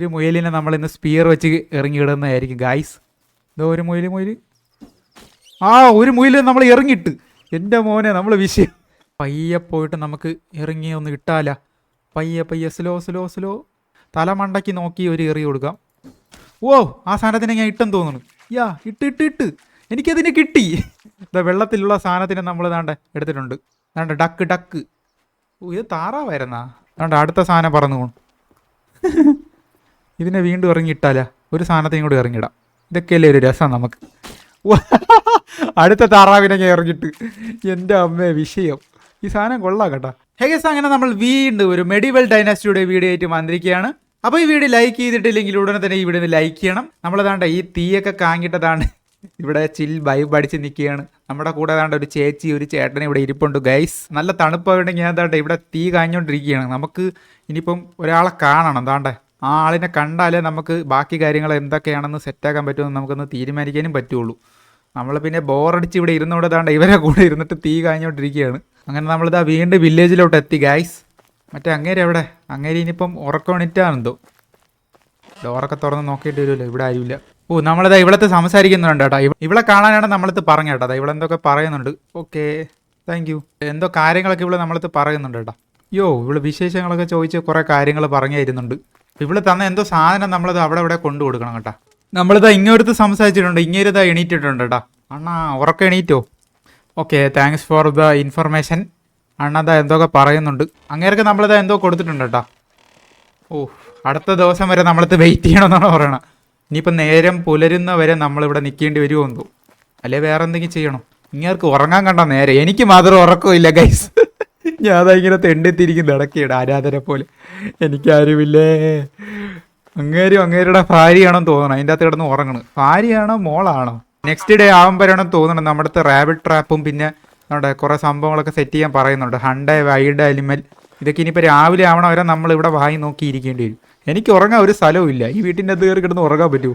ഒരു മുയലിനെ നമ്മൾ ഇന്ന് സ്പിയർ വെച്ച് ഇറങ്ങിയിടുന്നതായിരിക്കും ഗായ്സ് ഇതോ ഒരു മുയൽ മുയൽ ആ ഒരു മുയൽ നമ്മൾ ഇറങ്ങിയിട്ട്. എന്റെ മോനെ നമ്മൾ വിഷയം. പയ്യെ പോയിട്ട് നമുക്ക് ഇറങ്ങി ഒന്ന് ഇട്ടാല. പയ്യെ പയ്യെ സ്ലോ സ്ലോ സ്ലോ തലമണ്ടയ്ക്ക് നോക്കി ഒരു എറി കൊടുക്കാം. ഓ ആ സാധനത്തിനെ ഞാൻ ഇട്ടെന്ന് തോന്നുന്നു. യാ ഇട്ട് ഇട്ട് ഇട്ട്. എനിക്കതിന് കിട്ടി. ഇതാ വെള്ളത്തിലുള്ള സാധനത്തിനെ നമ്മൾ ദാണ്ട് എടുത്തിട്ടുണ്ട്. ദാണ്ട് ഡക്ക് ഡക്ക് ഓ ഇത് താറാവായിരുന്നാ? ദാണ്ട് അടുത്ത സാധനം പറന്നു പോണു. ഇതിനെ വീണ്ടും ഇറങ്ങിയിട്ടാലാ? ഒരു സാധനത്തെയും കൂടി ഇറങ്ങിയിടാം. ഇതൊക്കെയല്ലേ ഒരു രസം നമുക്ക്. അടുത്ത താറാവിനെ ഞാൻ ഇറങ്ങിയിട്ട്. എന്റെ അമ്മേ വിഷയം. ഈ സാധനം കൊള്ളാം കേട്ടോ. ഹേഗസ് അങ്ങനെ നമ്മൾ വീണ്ടും ഒരു മെഡിവൽ ഡൈനാസ്റ്റിയുടെ വീഡിയോ ആയിട്ട് വന്നിരിക്കുകയാണ്. അപ്പോൾ ഈ വീഡിയോ ലൈക്ക് ചെയ്തിട്ടില്ലെങ്കിൽ ഉടനെ തന്നെ ഈ വീഡിയോ ലൈക്ക് ചെയ്യണം. നമ്മളതാണ്ട ഈ തീയൊക്കെ കാങ്ങിട്ടതാണ് ഇവിടെ ചിൽ വൈബ് അടിച്ച് നിൽക്കുകയാണ് നമ്മുടെ കൂടെ താണ്ട ഒരു ചേച്ചി ഒരു ചേട്ടൻ ഇവിടെ ഇരിപ്പുണ്ട് ഗൈസ് നല്ല തണുപ്പായിട്ടുണ്ടെങ്കിൽ ഞാൻ താണ്ട ഇവിടെ തീ കാഞ്ഞുകൊണ്ടിരിക്കുകയാണ് നമുക്ക് ഇനിയിപ്പം ഒരാളെ കാണണം. താണ്ടെ ആ ആളിനെ കണ്ടാലേ നമുക്ക് ബാക്കി കാര്യങ്ങൾ എന്തൊക്കെയാണെന്ന് സെറ്റാക്കാൻ പറ്റുമെന്ന് നമുക്കൊന്ന് തീരുമാനിക്കാനും പറ്റുള്ളൂ. നമ്മൾ പിന്നെ ബോറടിച്ച് ഇവിടെ ഇരുന്നോടെ താണ്ട ഇവരെ കൂടെ ഇരുന്നിട്ട് തീ കാഞ്ഞുകൊണ്ടിരിക്കുകയാണ് അങ്ങനെ നമ്മളിതാ വീണ്ടും വില്ലേജിലോട്ട് എത്തി ഗൈസ് മറ്റേ അങ്ങേരെ എവിടെ? അങ്ങേരി ഇനിയിപ്പം ഉറക്കമണിറ്റാണെന്തോ ഡോറൊക്കെ തുറന്ന് നോക്കിയിട്ട് വരുമല്ലോ ഇവിടെ ആരുമില്ല. ഓ നമ്മളിതാ ഇവിടത്തെ സംസാരിക്കുന്നുണ്ട് കേട്ടോ. ഇവിടെ കാണാനാണ് നമ്മളത് പറഞ്ഞു കേട്ടോ. ഇവിടെ എന്തൊക്കെ പറയുന്നുണ്ട്. ഓക്കെ താങ്ക് യു എന്തോ കാര്യങ്ങളൊക്കെ ഇവിടെ നമ്മളത് പറയുന്നുണ്ട് കേട്ടോ. യോ ഇവിടെ വിശേഷങ്ങളൊക്കെ ചോദിച്ച് കുറേ കാര്യങ്ങൾ പറഞ്ഞു തരുന്നുണ്ട്. ഇവൾ തന്ന എന്തോ സാധനം നമ്മളത് അവിടെ ഇവിടെ കൊണ്ടു കൊടുക്കണം കേട്ടോ. നമ്മളിതാ ഇങ്ങോട്ട് സംസാരിച്ചിട്ടുണ്ട് ഇങ്ങേരിതാ എണീറ്റിട്ടുണ്ട് കേട്ടോ. അണ്ണാ ഉറക്കം എണീറ്റോ? Okay thanks for the information അണ്ണാ എന്തൊക്കെ പറയുന്നുണ്ട്? അങ്ങേർക്ക് നമ്മളിതാ എന്തോ കൊടുത്തിട്ടുണ്ട് കേട്ടോ. ഓ അടുത്ത ദിവസം വരെ നമ്മളത് വെയിറ്റ് ചെയ്യണമെന്നാണ് പറയണത്. ഇനിയിപ്പോൾ നേരം പുലരുന്ന വരെ നമ്മളിവിടെ നിൽക്കേണ്ടി വരുമോ എന്തോ അല്ലെ വേറെ എന്തെങ്കിലും ചെയ്യണം? ഇങ്ങേർക്ക് ഉറങ്ങാൻ കണ്ട നേരെ. എനിക്ക് മാത്രം ഉറക്കമില്ല ഗൈസ് ഞാൻ അതാ ഇങ്ങനെ തെണ്ടെത്തിയിരിക്കുന്നു. ഇടയ്ക്കിടെ ആരാധന പോലെ. എനിക്കാരുമില്ലേ? അങ്ങേരും അങ്ങേരുടെ ഭാര്യയാണെന്ന് തോന്നണം. അതിന്റെ അകത്ത് കിടന്ന് ഉറങ്ങണം. ഭാര്യയാണോ മോളാണോ? നെക്സ്റ്റ് ഡേ ആകുമ്പോഴാണ് തോന്നണം നമ്മുടെ അടുത്ത് റാബിറ്റ് ട്രാപ്പും പിന്നെ നമ്മുടെ കുറേ സംഭവങ്ങളൊക്കെ സെറ്റ് ചെയ്യാൻ പറയുന്നുണ്ട്. ഹണ്ട വൈഡ് അലിമൽ ഇതൊക്കെ ഇനിയിപ്പോൾ രാവിലെ ആവണം വരെ നമ്മൾ ഇവിടെ വായി നോക്കിയിരിക്കേണ്ടി വരും. എനിക്ക് ഉറങ്ങാൻ ഒരു സ്ഥലവും ഇല്ല. ഈ വീട്ടിന്റെ അത് കയറി കിടന്ന് ഉറങ്ങാൻ പറ്റുമോ?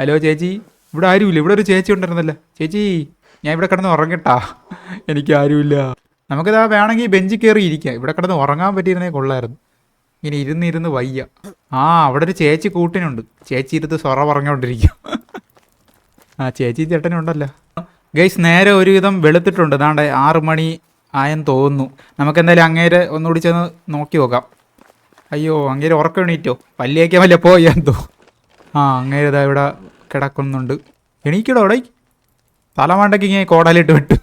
ഹലോ ചേച്ചി. ഇവിടെ ആരുമില്ല. ഇവിടെ ഒരു ചേച്ചി ഉണ്ടായിരുന്നല്ലോ. ചേച്ചി ഞാൻ ഇവിടെ കിടന്ന് ഉറങ്ങട്ടാ. എനിക്ക് ആരുമില്ല നമുക്കിതാ വേണമെങ്കിൽ ബെഞ്ചിൽ കയറി ഇരിക്കാം ഇവിടെ കിടന്ന് ഉറങ്ങാൻ പറ്റിയിരുന്നേ കൊള്ളായിരുന്നു. ഇങ്ങനെ ഇരുന്ന് വയ്യ. ആ അവിടെ ഒരു ചേച്ചി കൂട്ടിനുണ്ട്. ചേച്ചി ഇരുത്ത് സൊറ പറഞ്ഞുകൊണ്ടിരിക്കും ആ ചേച്ചി ചേട്ടനുണ്ടല്ലോ. ഗൈസ് നേരെ ഒരുവിധം വെളുത്തിട്ടുണ്ട്. ദാണ്ടേ ആറ് മണി ആയെന്ന് തോന്നുന്നു. നമുക്ക് എന്തായാലും അങ്ങേരെ ഒന്നുകൂടി ചെന്ന് നോക്കി നോക്കാം. അയ്യോ അങ്ങേര് ഉറക്കം എണീറ്റോ? പല്ലിയേക്കാൻ വല്ല പോയെന്തോ ആ അങ്ങേരിതാ ഇവിടെ കിടക്കുന്നുണ്ട്. എണീക്കടോ അവിടെ തലമണ്ടയ്ക്ക് ഇങ്ങനെ കോടാലിട്ട് വിട്ടു.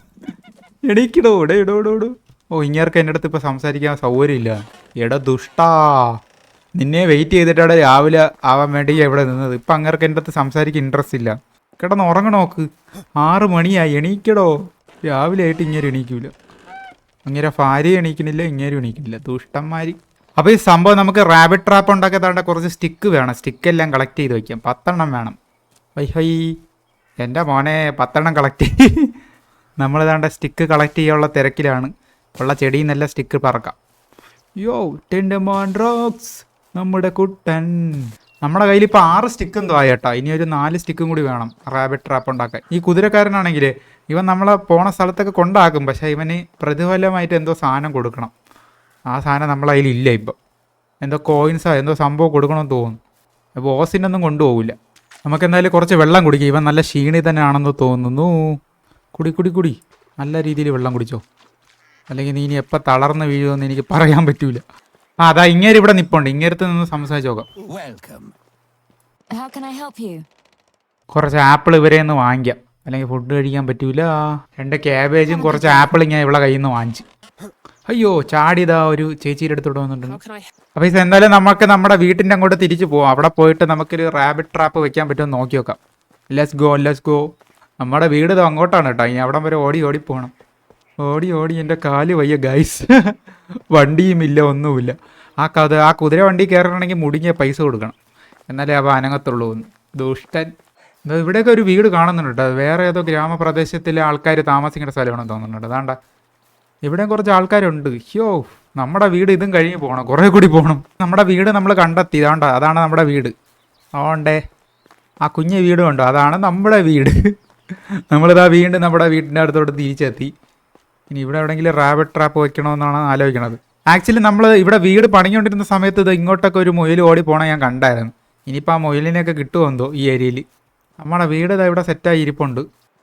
എണീക്കടോ ഇവിടെ ഇടോ ഇടോ ഇടോ ഓ ഇങ്ങേർക്ക് എന്റെ അടുത്ത് ഇപ്പോൾ സംസാരിക്കാൻ സൗകര്യമില്ല. എടാ ദുഷ്ടാ. നിന്നെ വെയിറ്റ് ചെയ്തിട്ടാണ് രാവിലെ ആവാൻ വേണ്ടി ഇവിടെ നിന്നത്. ഇപ്പം അങ്ങേർക്ക് എന്റെ അടുത്ത് സംസാരിക്കാൻ ഇൻട്രസ്റ്റ് ഇല്ല. കിടന്ന് ഉറങ്ങണോക്ക് ആറ് മണിയായി എണീക്കടോ. രാവിലെ ആയിട്ട് ഇങ്ങനെ എണീക്കൂല. അങ്ങനെ ഭാര്യ എണീക്കണില്ല ഇങ്ങനെ എണീക്കണില്ല. ദുഷ്ടന്മാരി. അപ്പോൾ ഈ സംഭവം നമുക്ക് റാബിറ്റ് ട്രാപ്പ് ഉണ്ടാക്കിയതാണ്ട് കുറച്ച് സ്റ്റിക്ക് വേണം. സ്റ്റിക്ക് എല്ലാം കളക്ട് ചെയ്ത് വയ്ക്കാം പത്തെണ്ണം വേണം. വൈ ഹൈ. എന്റെ മോനെ പത്തെണ്ണം കളക്ട് നമ്മളിതാണ്ട് സ്റ്റിക്ക് കളക്ട് ചെയ്യാനുള്ള തിരക്കിലാണ്. ഉള്ള ചെടിയിൽ നിന്നെല്ലാം സ്റ്റിക്ക് പറക്കാം. യോ ടെൻഡ് മോൺ റോക്സ് നമ്മുടെ കുട്ടൻ. നമ്മുടെ കയ്യിൽ ഇപ്പോൾ ആറ് സ്റ്റിക്ക് എന്തോ ആയി ഇനി ഒരു നാല് സ്റ്റിക്കും കൂടി വേണം റാബിറ്റ് ട്രാപ്പ് ഉണ്ടാക്കാൻ. ഈ കുതിരക്കാരനാണെങ്കിൽ ഇവൻ നമ്മളെ പോണ സ്ഥലത്തൊക്കെ കൊണ്ടാക്കും. പക്ഷേ ഇവന് പ്രതിഫലമായിട്ട് എന്തോ സാധനം കൊടുക്കണം. ആ സാധനം നമ്മളെ ഇല്ല ഇപ്പം. എന്തോ കോയിൻസോ എന്തോ സംഭവം കൊടുക്കണമെന്ന് തോന്നുന്നു. അപ്പോൾ ഓസിനൊന്നും കൊണ്ടുപോകില്ല നമുക്ക് എന്തായാലും കുറച്ച് വെള്ളം കുടിക്കുക ഇവൻ നല്ല ക്ഷീണി തന്നെയാണെന്ന് തോന്നുന്നു. കുടി കുടി കുടി. നല്ല രീതിയിൽ വെള്ളം കുടിച്ചോ. അല്ലെങ്കിൽ നീ ഇനി എപ്പോൾ തളർന്ന് വീഴുമെന്ന് എനിക്ക് പറയാൻ പറ്റൂല. ആ അതാ ഇങ്ങേര് ഇവിടെ നിപ്പുണ്ട്. ഇങ്ങേരത്ത് നിന്ന് സംസാരിച്ച് നോക്കാം. Welcome. How can I കുറച്ച് ആപ്പിൾ ഇവരെ നിന്ന് വാങ്ങിക്കാം. അല്ലെങ്കിൽ ഫുഡ് കഴിക്കാൻ പറ്റൂല. രണ്ട് ക്യാബേജും കുറച്ച് ആപ്പിൾ ഞാൻ ഇവിടെ കയ്യിൽ നിന്ന് വാങ്ങിച്ചു. അയ്യോ ചാടിയതാ ഒരു ചേച്ചിയുടെ അടുത്തോട്ട് വന്നിട്ടുണ്ട്. അപ്പൊ ഇത് എന്തായാലും നമുക്ക് നമ്മുടെ വീട്ടിന്റെ അങ്ങോട്ട് തിരിച്ചു പോവാം. അവിടെ പോയിട്ട് നമുക്കൊരു റാബിറ്റ് ട്രാപ്പ് വെക്കാൻ പറ്റുമെന്ന് നോക്കി നോക്കാം. ലെസ് ഗോ ലെസ് ഗോ നമ്മുടെ വീട് ഇത് അങ്ങോട്ടാണ് കേട്ടോ. ഇനി അവിടം വരെ ഓടി ഓടി പോകണം ഓടി ഓടി എന്റെ കാൽ വയ്യ ഗൈസ് വണ്ടിയുമില്ല ഒന്നുമില്ല. ആ കഥ ആ കുതിര വണ്ടി കയറണമെങ്കിൽ മുടിഞ്ഞ പൈസ കൊടുക്കണം. എന്നാലേ അവ അനങ്ങത്തുള്ളൂ എന്ന്. ദുഷ്ടൻ. ഇവിടെയൊക്കെ ഒരു വീട് കാണുന്നുണ്ട് വേറെ ഏതോ ഗ്രാമപ്രദേശത്തിലെ ആൾക്കാർ താമസിക്കേണ്ട സ്ഥലമാണെന്ന് തോന്നുന്നുണ്ട്. അതാണ്ട. ഇവിടെ കുറച്ച് ആൾക്കാരുണ്ട്. ഹ്യോ നമ്മുടെ വീട് ഇതും കഴിഞ്ഞ് പോകണം കുറേ കൂടി പോകണം നമ്മുടെ വീട് നമ്മൾ കണ്ടെത്തി. ഇതാണ്ട അതാണ് നമ്മുടെ വീട്. അതുകൊണ്ടേ ആ കുഞ്ഞ് വീടും ഉണ്ടോ? അതാണ് നമ്മുടെ വീട്. നമ്മളിതാ വീണ്ടും നമ്മുടെ വീട്ടിന്റെ അടുത്തോട്ട് തിരിച്ചെത്തി. ഇനി ഇവിടെ എവിടെയെങ്കിലും റാബിറ്റ് ട്രാപ്പ് വെക്കണമെന്നാണ് ആലോചിക്കണത്. ആക്ച്വലി നമ്മൾ ഇവിടെ വീട് പണിഞ്ഞുകൊണ്ടിരുന്ന സമയത്ത് ഇത് ഇങ്ങോട്ടൊക്കെ ഒരു മുയൽ ഓടി പോണ ഞാൻ കണ്ടായിരുന്നു. ഇനിയിപ്പോൾ ആ മുയലിനെയൊക്കെ കിട്ടുമോ എന്തോ ഈ ഏരിയയിൽ. നമ്മുടെ വീട് ഇതാ ഇവിടെ സെറ്റായി ഇരിപ്പുണ്ട്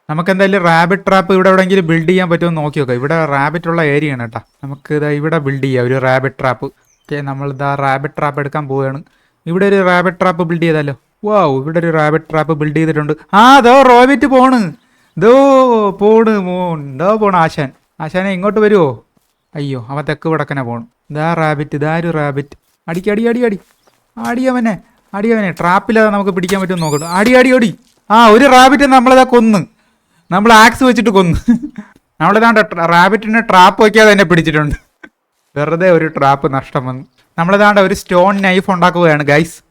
നമുക്ക് എന്തായാലും റാബിറ്റ് ട്രാപ്പ് ഇവിടെ എവിടെയെങ്കിലും ബിൽഡ് ചെയ്യാൻ പറ്റുമോ നോക്കി നോക്കാം. ഇവിടെ റാബിറ്റ് ഉള്ള ഏരിയ ആണ് കേട്ടോ. നമുക്ക് ഇതാ ഇവിടെ ബിൽഡ് ചെയ്യാം ഒരു റാബിറ്റ് ട്രാപ്പ് ഓക്കെ നമ്മൾ ഇതാ റാബിറ്റ് ട്രാപ്പ് എടുക്കാൻ പോവുകയാണ്. ഇവിടെ ഒരു റാബിറ്റ് ട്രാപ്പ് ബിൽഡ് ചെയ്താലോ? വാവ് ഇവിടെ ഒരു റാബിറ്റ് ട്രാപ്പ് ബിൽഡ് ചെയ്തിട്ടുണ്ട്. ആ ദോ റോബിറ്റ് പോണ്. ദോ പോണ് മോൻ. ദോ പോണ് ആശാൻ. ആശാനെ ഇങ്ങോട്ട് വരുമോ അയ്യോ അവൻ തെക്ക് വടക്കനെ പോണു. ദാ റാബിറ്റ് ദാ ഒരു റാബിറ്റ് അടിക്ക് അടി അടി അടി. അടിയവനെ അടിയവനെ ട്രാപ്പില്ലാതെ നമുക്ക് പിടിക്കാൻ പറ്റുമെന്ന് നോക്കട്ടെ. അടി അടി അടി. ആ ഒരു റാബിറ്റ് നമ്മളിതാ കൊന്ന്. നമ്മൾ ആക്സ് വെച്ചിട്ട് കൊന്ന്. നമ്മളിതാണ്ട് റാബിറ്റിനെ ട്രാപ്പ് വയ്ക്കാതെ തന്നെ പിടിച്ചിട്ടുണ്ട്. വെറുതെ ഒരു ട്രാപ്പ് നഷ്ടം വന്നു. നമ്മളിതാണ്ട് ഒരു സ്റ്റോൺ നൈഫ് ഉണ്ടാക്കുകയാണ് ഗൈസ്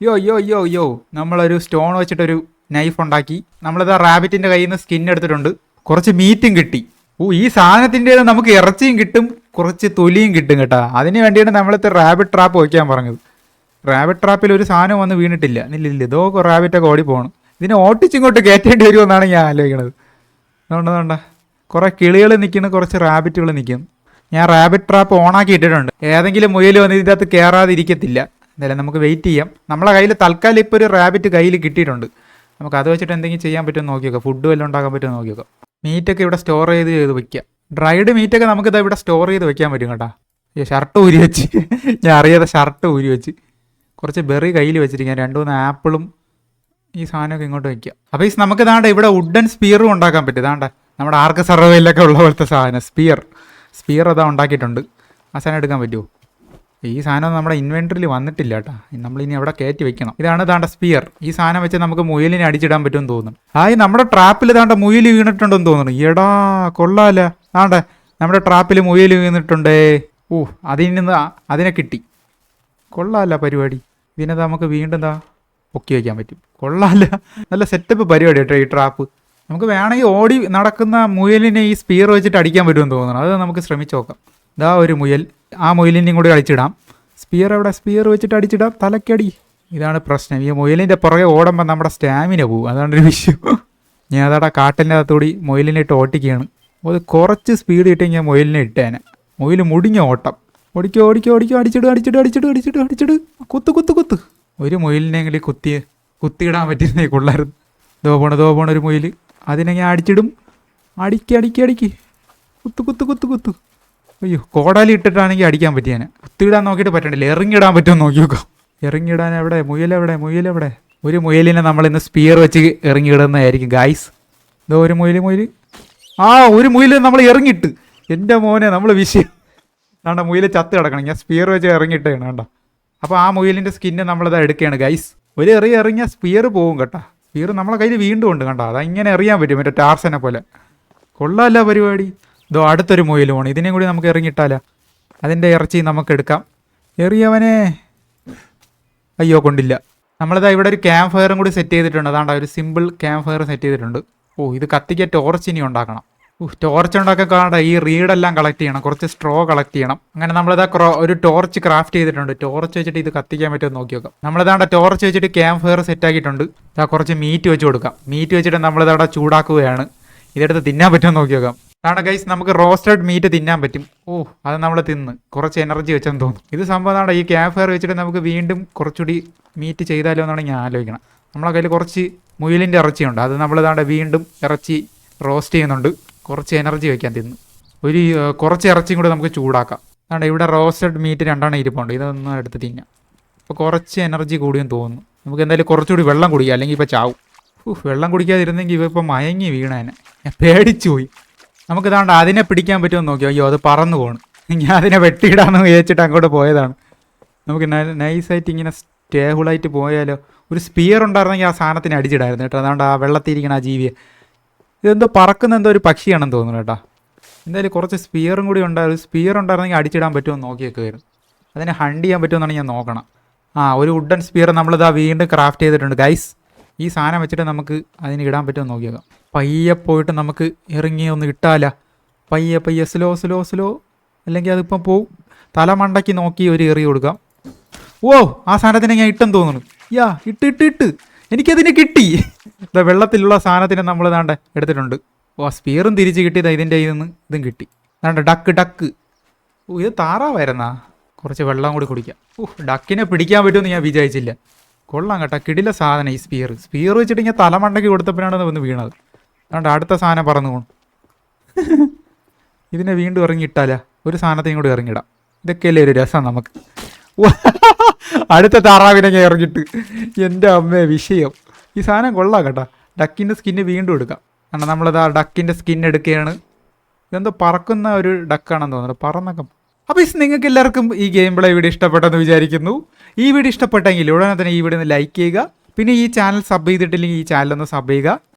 യോ യോ യോ യോ. നമ്മളൊരു സ്റ്റോൺ വെച്ചിട്ടൊരു നൈഫ് ഉണ്ടാക്കി. നമ്മളിതാ റാബിറ്റിന്റെ കയ്യിൽ നിന്ന് സ്കിൻ എടുത്തിട്ടുണ്ട്. കുറച്ച് മീറ്റും കിട്ടി. ഓ ഈ സാധനത്തിന്റെ നമുക്ക് ഇറച്ചിയും കിട്ടും കുറച്ച് തൊലിയും കിട്ടും കേട്ടാ. അതിന് വേണ്ടിയാണ് നമ്മളിത് റാബിറ്റ് ട്രാപ്പ് വയ്ക്കാൻ പറഞ്ഞത്. റാബിറ്റ് ട്രാപ്പിൽ ഒരു സാധനം വന്ന് വീണിട്ടില്ല. ഇല്ല ഇല്ല ഇതോ റാബിറ്റൊക്കെ ഓടി പോകണം ഇതിനെ ഓട്ടിച്ചിങ്ങോട്ട് കയറ്റേണ്ടി വരുമെന്നാണ് ഞാൻ ആലോചിക്കുന്നത് അതുകൊണ്ട് അതുകൊണ്ടാ കുറേ കിളികൾ നിൽക്കുന്നു കുറച്ച് റാബിറ്റുകൾ നിൽക്കുന്നു. ഞാൻ റാബിറ്റ് ട്രാപ്പ് ഓണാക്കി ഇട്ടിട്ടുണ്ട്. ഏതെങ്കിലും മുയൽ വന്ന് ഇതിന്റെ അകത്ത് കയറാതിരിക്കത്തില്ല എന്തായാലും നമുക്ക് വെയിറ്റ് ചെയ്യാം. നമ്മളെ കയ്യിൽ തൽക്കാലം ഇപ്പോൾ ഒരു റാബിറ്റ് കയ്യിൽ കിട്ടിയിട്ടുണ്ട്. നമുക്ക് അത് വെച്ചിട്ട് എന്തെങ്കിലും ചെയ്യാൻ പറ്റുമോ നോക്കി നോക്കാം ഫുഡ് വല്ലതും ഉണ്ടാക്കാൻ പറ്റുമോ നോക്കി നോക്കാം മീറ്റൊക്കെ ഇവിടെ സ്റ്റോർ ചെയ്ത് ചെയ്ത് വയ്ക്കാം ഡ്രൈഡ് മീറ്റൊക്കെ നമുക്ക് ഇതാ ഇവിടെ സ്റ്റോർ ചെയ്ത് വെക്കാൻ പറ്റും കേട്ടാ. ഈ ഷർട്ട് ഊരി വെച്ച്. ഞാൻ അറിയാതെ ഷർട്ട് ഊരി വെച്ച്. കുറച്ച് ബെറി കയ്യിൽ വെച്ചിരിക്കാം രണ്ട് മൂന്ന് ആപ്പിളും ഈ സാധനമൊക്കെ ഇങ്ങോട്ട് വെക്കാം അപ്പോൾ ഈ നമുക്ക് ദാണ്ട ഇവിടെ വുഡൻ സ്പിയറും ഉണ്ടാക്കാൻ പറ്റും. ദാണ്ട നമ്മുടെ ആർക്ക് സർവേയിലൊക്കെ ഉള്ള പോലത്തെ സാധനം. സ്പിയർ സ്പിയർ അതാ ഉണ്ടാക്കിയിട്ടുണ്ട്. ആ സാധനം എടുക്കാൻ പറ്റുമോ? ഈ സാധനം നമ്മുടെ ഇൻവെന്ററിൽ വന്നിട്ടില്ല കേട്ടോ. നമ്മളിനി അവിടെ കയറ്റി വെക്കണം. ഇതാണ് താണ്ട സ്പിയർ ഈ സാധനം വെച്ച് നമുക്ക് മുയലിനെ അടിച്ചിടാൻ പറ്റുമെന്ന് തോന്നുന്നു. ആയി നമ്മുടെ ട്രാപ്പിൽ താണ്ട മുയൽ വീണിട്ടുണ്ടെന്ന് തോന്നുന്നു. എടാ കൊള്ളാല. താണ്ട നമ്മുടെ ട്രാപ്പിൽ മുയൽ വീണിട്ടുണ്ടേ. ഓ അതിൽ നിന്ന് അതിനെ കിട്ടി. കൊള്ളാല്ല പരിപാടി. ഇതിനെ നമുക്ക് വീണ്ടും എന്താ പൊക്കി വയ്ക്കാൻ പറ്റും. കൊള്ളാല്ല നല്ല സെറ്റപ്പ് പരിപാടി കേട്ടോ ഈ ട്രാപ്പ് നമുക്ക് വേണമെങ്കിൽ ഓടി നടക്കുന്ന മുയലിനെ ഈ സ്പിയർ വെച്ചിട്ട് അടിക്കാൻ പറ്റുമെന്ന് തോന്നുന്നു. അത് നമുക്ക് ശ്രമിച്ചു നോക്കാം. ഇതാ ഒരു മുയൽ. ആ മൊയിലിന്റെയും കൂടി അടിച്ചിടാം. സ്പിയർ അവിടെ സ്പിയർ വെച്ചിട്ട് അടിച്ചിടാം. തലക്കടി ഇതാണ് പ്രശ്നം. ഈ മൊയിലിന്റെ പുറകെ ഓടുമ്പോൾ നമ്മുടെ സ്റ്റാമിന പോകും അതാണ് ഒരു വിഷയം. ഞാൻ അതവിടെ കാട്ടിന്റെ അകത്തൂടി മൊയിലിനെ ഇട്ട് ഓട്ടിക്കുകയാണ്. അത് കുറച്ച് സ്പീഡ് കിട്ടിയെങ്കിൽ ഞാൻ മൊയിലിനെ ഇട്ടേനെ. മൊയിൽ മുടിഞ്ഞ ഓട്ടം. ഓടിക്കോ ഓടിക്കോ ഓടിക്കോ. അടിച്ചിട് അടിച്ചിട് അടിച്ചിട് അടിച്ചിട് അടിച്ചിട്. കുത്ത് കുത്ത് കുത്ത്. ഒരു മൊയിലിനെങ്കിലും കുത്തി കുത്തിയിടാൻ പറ്റുന്നേ കൊള്ളായിരുന്നു. ദോ പോണ ദോ പോണ ഒരു മൊയിൽ. അതിനെ ഞാൻ അടിച്ചിടും. അടിക്കി അടിക്കി അടിക്കി. കുത്ത് കുത്ത് കുത്ത് കുത്ത്. അയ്യോ കോടാലി ഇട്ടിട്ടാണെങ്കിൽ അടിക്കാൻ പറ്റിയാനെ. കുത്തിയിടാൻ നോക്കിയിട്ട് പറ്റണില്ല. ഇറങ്ങിയിടാൻ പറ്റുമോ നോക്കി നോക്കാം ഇറങ്ങിയിടാൻ എവിടെ? മുയലെവിടെ? മുയലെവിടെ? ഒരു മുയലിനെ നമ്മൾ ഇന്ന് സ്പിയർ വെച്ച് ഇറങ്ങിയിടുന്നതായിരിക്കും ഗായ്സ് ഇതോ ഒരു മുയൽ മുയൽ ആ ഒരു മുയൽ നമ്മൾ ഇറങ്ങിയിട്ട്. എന്റെ മോനെ നമ്മൾ വിഷയം വേണ്ട മുയൽ ചത്ത് കിടക്കണം. ഞാൻ സ്പിയർ വെച്ച് ഇറങ്ങിയിട്ടാണ് വേണ്ട അപ്പോൾ ആ മുയലിന്റെ സ്കിന്ന് നമ്മളിതാ എടുക്കുകയാണ് ഗൈസ് ഒരു എറി ഇറങ്ങിയാൽ സ്പിയർ പോകും കേട്ടോ. സ്പിയർ നമ്മളെ കയ്യിൽ വീണ്ടും ഉണ്ട് കണ്ടോ. ഇങ്ങനെ എറിയാൻ പറ്റും മറ്റേ ടാർസനെ പോലെ. കൊള്ളാമല്ല പരിപാടി. ഇതോ അടുത്തൊരു മുയൽ പോകണം ഇതിനെയും കൂടി നമുക്ക് ഇറങ്ങിയിട്ടാലോ. അതിന്റെ ഇറച്ചി നമുക്ക് എടുക്കാം. എറിയവനെ. അയ്യോ കൊണ്ടില്ല. നമ്മളിതാ ഇവിടെ ഒരു ക്യാമ്പ് ഫയറും കൂടി സെറ്റ് ചെയ്തിട്ടുണ്ട്. അതാണ്ട ഒരു സിമ്പിൾ ക്യാമ്പ് ഫയർ സെറ്റ് ചെയ്തിട്ടുണ്ട്. ഓ ഇത് കത്തിക്ക ടോർച്ച് ഇനി ഉണ്ടാക്കണം. ടോർച്ച് ഉണ്ടാക്കാൻ കാണണ്ട. ഈ റീഡെല്ലാം കളക്ട് ചെയ്യണം. കുറച്ച് സ്ട്രോ കളക്ട് ചെയ്യണം. അങ്ങനെ നമ്മളിതാ ഒരു ടോർച്ച് ക്രാഫ്റ്റ് ചെയ്തിട്ടുണ്ട്. ടോർച്ച് വെച്ചിട്ട് ഇത് കത്തിക്കാൻ പറ്റുമെന്ന് നോക്കി നോക്കാം. നമ്മളിതാണ്ട ടോർച്ച് വെച്ചിട്ട് ക്യാമ്പ് ഫയർ സെറ്റ് ആക്കിയിട്ടുണ്ട്. ഇതാ കുറച്ച് മീറ്റ് വെച്ച് കൊടുക്കാം. മീറ്റ് വെച്ചിട്ട് നമ്മളിതവിടെ ചൂടാക്കുകയാണ്. ഇതെടുത്ത് തിന്നാൻ പറ്റുമെന്ന് നോക്കി നോക്കാം. അതാണ് ഗൈസ് നമുക്ക് റോസ്റ്റഡ് മീറ്റ് തിന്നാൻ പറ്റും. ഓ അത് നമ്മൾ തിന്ന്. കുറച്ച് എനർജി വെച്ചെന്ന് തോന്നും. ഇത് സംഭവം ആണ് ഈ ക്യാമ്പ് ഫയർ വെച്ചിട്ട് നമുക്ക് വീണ്ടും കുറച്ചുകൂടി മീറ്റ് ചെയ്താലോ എന്നാണ് ഞാൻ ആലോചിക്കണം. നമ്മളെ കയ്യിൽ കുറച്ച് മുയലിന്റെ ഇറച്ചിയുണ്ട്. അത് നമ്മൾ ഇതാണ്ട് വീണ്ടും ഇറച്ചി റോസ്റ്റ് ചെയ്യുന്നുണ്ട്. കുറച്ച് എനർജി വയ്ക്കാൻ തിന്ന്. ഒരു കുറച്ച് ഇറച്ചിയും കൂടെ നമുക്ക് ചൂടാക്കാം. അതാണ് ഇവിടെ റോസ്റ്റഡ് മീറ്റ് രണ്ടെണ്ണം ഇരിപ്പുണ്ട്. ഇതൊന്നും എടുത്ത് തിന്നാം. അപ്പോൾ കുറച്ച് എനർജി കൂടിയെന്ന് തോന്നുന്നു. നമുക്ക് എന്തായാലും കുറച്ചുകൂടി വെള്ളം കുടിക്കാം. അല്ലെങ്കിൽ ഇപ്പോൾ ചാവും. വെള്ളം കുടിക്കാതിരുന്നെങ്കിൽ ഇവ ഇപ്പോൾ മയങ്ങി വീണേനെ. ഞാൻ പേടിച്ചു പോയി നമുക്ക് ഇതാണ്ട് അതിനെ പിടിക്കാൻ പറ്റുമെന്ന് നോക്കി. അയ്യോ അത് പറന്നു പോണ്. ഞാൻ അതിനെ വെട്ടിയിടാന്ന് വിചാരിച്ചിട്ട് അങ്ങോട്ട് പോയതാണ്. നമുക്ക് നൈസായിട്ട് ഇങ്ങനെ സ്റ്റേബിളായിട്ട് പോയാലോ? ഒരു സ്പിയർ ഉണ്ടായിരുന്നെങ്കിൽ ആ സാധനത്തിന് അടിച്ചിടായിരുന്നു കേട്ടോ. അതുകൊണ്ട് ആ വെള്ളത്തിരിക്കണ ആ ജീവിയെ. ഇതെന്തോ പറക്കുന്ന എന്തോ ഒരു പക്ഷിയാണെന്ന് തോന്നുന്നു കേട്ടോ. എന്തായാലും കുറച്ച് സ്പിയറും കൂടി ഉണ്ടായിരുന്നു സ്പിയർ ഉണ്ടായിരുന്നെങ്കിൽ അടിച്ചിടാൻ പറ്റുമോ എന്ന് നോക്കിയൊക്കെ വരും അതിനെ ഹണ്ട് ചെയ്യാൻ പറ്റുമെന്നാണ് ഞാൻ നോക്കണം ആ ഒരു വുഡൻ സ്പിയർ നമ്മളിതാ വീണ്ടും ക്രാഫ്റ്റ് ചെയ്തിട്ടുണ്ട്. ഗൈസ് ഈ സാധനം വെച്ചിട്ട് നമുക്ക് അതിന് ഇടാൻ പറ്റുമെന്ന് നോക്കിയേക്കാം. പയ്യെ പോയിട്ട് നമുക്ക് ഇറങ്ങി ഒന്ന് ഇട്ടാല. പയ്യെ പയ്യെ സ്ലോ സ്ലോ സ്ലോ അല്ലെങ്കിൽ അതിപ്പം പോവും തല മണ്ടയ്ക്ക് നോക്കി ഒരു എറി കൊടുക്കാം. ഓ ആ സാധനത്തിനെ ഞാൻ ഇട്ടെന്ന് തോന്നുന്നു. യാ ഇട്ട് ഇട്ട് ഇട്ട്. എനിക്കതിനെ കിട്ടി. ഇതാ വെള്ളത്തിലുള്ള സാധനത്തിനെ നമ്മൾ ദാണ്ട എടുത്തിട്ടുണ്ട്. ഓ സ്പീറും തിരിച്ച് കിട്ടിയതാ ഇതിന്റെ ഇതിൽ നിന്ന് ഇതും കിട്ടി. ദാണ്ട ഡക്ക് ഡക്ക് ഓ ഇത് താറാവായിരുന്നാ? കുറച്ച് വെള്ളം കൂടി കുടിക്കാം. ഓ ഡക്കിനെ പിടിക്കാൻ പറ്റുമെന്ന് ഞാൻ വിചാരിച്ചില്ല. കൊള്ളാം കേട്ടോ കിടില സാധനം ഈ സ്പിയർ സ്പിയർ വെച്ചിട്ട് ഞാൻ തലമണ്ടയ്ക്ക് കൊടുത്തപ്പോഴാണ് വന്ന് വീണത്. അതുകൊണ്ട് അടുത്ത സാധനം പറന്നു പോകണം ഇതിനെ വീണ്ടും ഇറങ്ങിയിട്ടാലാ? ഒരു സാധനത്തെയും കൂടി ഇറങ്ങിയിടാം. ഇതൊക്കെയല്ലേ ഒരു രസം നമുക്ക്? അടുത്ത താറാവിനെ ഞാൻ ഇറങ്ങിയിട്ട്. എന്റെ അമ്മേ വിഷയം. ഈ സാധനം കൊള്ളാം കേട്ടോ. ഡക്കിന്റെ സ്കിന്ന് വീണ്ടും എടുക്കാം. കാരണം നമ്മളിത് ആ ഡക്കിന്റെ സ്കിൻ എടുക്കുകയാണ്. ഇതെന്തോ പറക്കുന്ന ഒരു ഡക്കാണെന്ന് തോന്നുന്നത് പറന്നൊക്കെ അപ്പോൾ ഈ നിങ്ങൾക്ക് എല്ലാവർക്കും ഈ ഗെയിം പ്ലേ വീഡിയോ ഇഷ്ടപ്പെട്ടെന്ന് വിചാരിക്കുന്നു. ഈ വീഡിയോ ഇഷ്ടപ്പെട്ടെങ്കിൽ ഉടനെ തന്നെ ഈ വീഡിയോ ഒന്ന് ലൈക്ക് ചെയ്യുക. പിന്നെ ഈ ചാനൽ സബ് ചെയ്തിട്ടില്ലെങ്കിൽ ഈ ചാനൽ ഒന്ന് സബ് ചെയ്യുക.